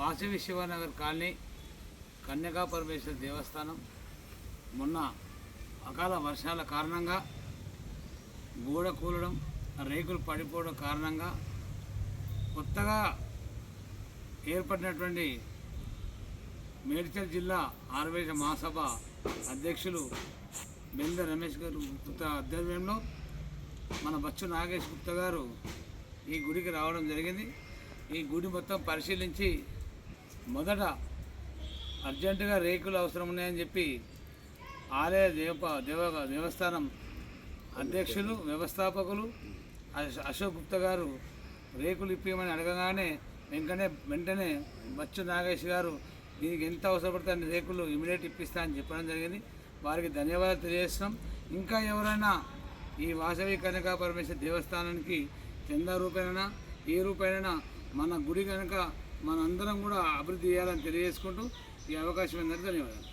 Vasavi Shivanagar colony Kanyaka పరమేశ్వర దేవస్థానం. మొన్న అకాల వర్షాల కారణంగా గోడ కూలడం రేకులు పడిపోవడం కారణంగా కొత్తగా ఏర్పడినటువంటి మేడ్చల్ జిల్లా ఆర్వేశ మహాసభ అధ్యక్షులు బెంద రమేష్ గారు గుప్తా ఆధ్వర్యంలో మన బచ్చు నాగేష్ గుప్తా గారు ఈ గుడికి రావడం జరిగింది. ఈ గుడి మొత్తం పరిశీలించి మొదట అర్జెంటుగా రేకులు అవసరం ఉన్నాయని చెప్పి ఆలయ దేవ దేవ దేవస్థానం అధ్యక్షులు వ్యవస్థాపకులు అశోక్ గుప్తా గారు రేకులు ఇప్పించమని అడగగానే వెంటనే వెంటనే బచ్చు నాగేష్ గారు దీనికి ఎంత అవసరపడితే అన్ని రేకులు ఇమీడియట్ ఇప్పిస్తా అని చెప్పడం జరిగింది. వారికి ధన్యవాదాలు తెలియజేస్తున్నాం. ఇంకా ఎవరైనా ఈ వాసవి కనక పరమేశ్వర దేవస్థానానికి చందా రూపేణ ఏ రూపేణ మన గుడి కనుక మనందరం కూడా అభివృద్ధి చేయాలని తెలియజేసుకుంటూ ఈ అవకాశం అందరికీ ధన్యవాదాలు.